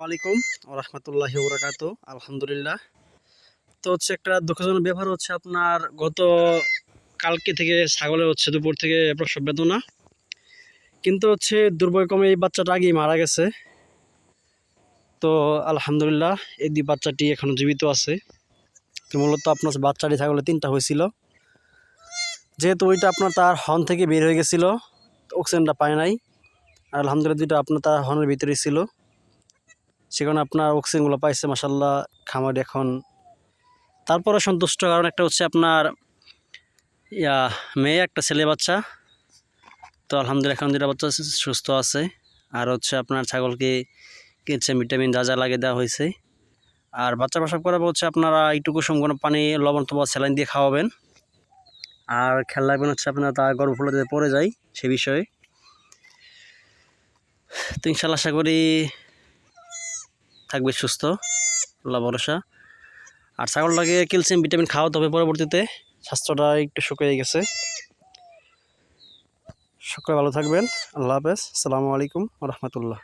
আলাইকুম রহমতুল্লাহ বরাকাত আলহামদুলিল্লাহ। তো হচ্ছে একটা দুঃখজনক ব্যাপার হচ্ছে আপনার গত কালকে থেকে ছাগলের হচ্ছে দুপুর থেকে প্রসব বেদনা। কিন্তু হচ্ছে দুর্ভাগ্যক্রমে এই বাচ্চাটা আগেই মারা গেছে। তো আলহামদুলিল্লাহ, এই দুই বাচ্চাটি এখনও জীবিত আছে। তো মূলত আপনার বাচ্চাটি ছাগলে তিনটা হয়েছিল। যেহেতু ওইটা আপনার তার হর্ন থেকে বের হয়ে গেছিল অক্সিজেনটা পায় নাই। আর আলহামদুলিল্লাহ দুইটা আপনার তার হর্নের ভিতরেই ছিল। সেখানে আপনার অক্সিজেনগুলো পাইছে মাসাল্লাহ খামার এখন তারপরে সন্তুষ্ট। কারণ একটা হচ্ছে আপনার, ইয়া, মেয়ে, একটা ছেলে বাচ্চা। তো আলহামদুলিল্লাহ, এখন দুটা বাচ্চা সুস্থ আছে। আর হচ্ছে আপনার ছাগলকে কিছু ভিটামিন যা যা লাগে দেওয়া হয়েছে। আর বাচ্চা প্রসব পর হচ্ছে আপনারা একটু কুসুম কোনো পানি, লবণ তো স্যালাইন দিয়ে খাওয়াবেন। আর খেয়াল রাখবেন হচ্ছে আপনার তার গর্ভফুলো যাতে পড়ে যায়, সে বিষয়ে। তো ইনশাল্লাহ আশা করি থাকবে সুস্থ, আল্লাহ ভরসা। আর ছাগলটাকে ক্যালসিয়াম, ভিটামিন খাওয়াতে হবে পরবর্তীতে। স্বাস্থ্যটা একটু শুকিয়ে গেছে। সকলে ভালো থাকবেন। আল্লাহ হাফেজ। আসসালামু আলাইকুম রহমতুল্লাহ।